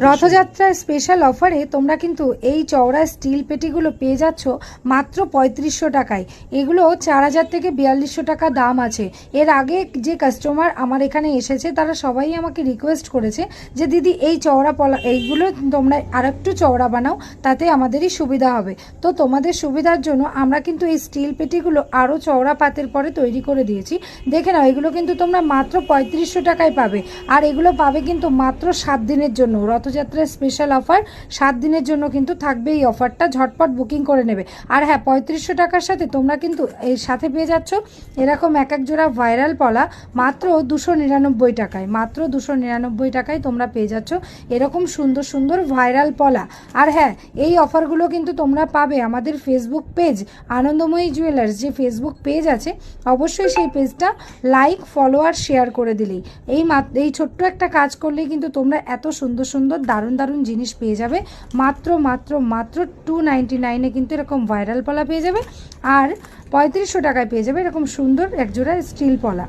রথযাত্রার স্পেশাল অফারে তোমরা কিন্তু এই চওড়া স্টিল পেটিগুলো পেয়ে যাচ্ছ মাত্র পঁয়ত্রিশশো টাকায়। এগুলো চার হাজার থেকে বিয়াল্লিশশো টাকা দাম আছে। এর আগে যে কাস্টমার আমার এখানে এসেছে, তারা সবাই আমাকে রিকোয়েস্ট করেছে যে, দিদি, এই চওড়া পলা, এইগুলো তোমরা আর একটু চওড়া বানাও, তাতে আমাদেরই সুবিধা হবে। তো তোমাদের সুবিধার জন্য আমরা কিন্তু এই স্টিল পেটিগুলো আরও চওড়া পাতের পরে তৈরি করে দিয়েছি। দেখে নাও, এগুলো কিন্তু তোমরা মাত্র পঁয়ত্রিশশো টাকায় পাবে। আর এগুলো পাবে কিন্তু মাত্র সাত দিনের জন্য। রথযাত্রার স্পেশাল অফার সাত দিনের জন্য কিন্তু থাকবে এই অফারটা ঝটপট বুকিং করে নেবে। আর হ্যাঁ পঁয়ত্রিশশো টাকার সাথে তোমরা কিন্তু এর সাথে পেয়ে যাচ্ছ এরকম এক এক জোড়া ভাইরাল পলা মাত্র দুশো নিরানব্বই টাকায়। মাত্র দুশো নিরানব্বই টাকায় তোমরা পেয়ে যাচ্ছ এরকম সুন্দর সুন্দর ভাইরাল পলা। আর হ্যাঁ এই অফারগুলো কিন্তু তোমরা পাবে আমাদের ফেসবুক পেজ আনন্দময়ী জুয়েলার্স যে ফেসবুক পেজ আছে, অবশ্যই সেই পেজটা লাইক ফলো আর শেয়ার করে দিলেই। এই এই ছোট্ট একটা কাজ করলেই কিন্তু তোমরা এত সুন্দর সুন্দর সুন্দর, দারুণ দারুণ জিনিস পেয়ে যাবে। মাত্র মাত্র মাত্র টু নাইনটি নাইনে কিন্তু এরকম ভাইরাল পলা পেয়ে যাবে। আর পঁয়ত্রিশশো টাকায় পেয়ে যাবে এরকম সুন্দর একজোড়া স্টিল পলা।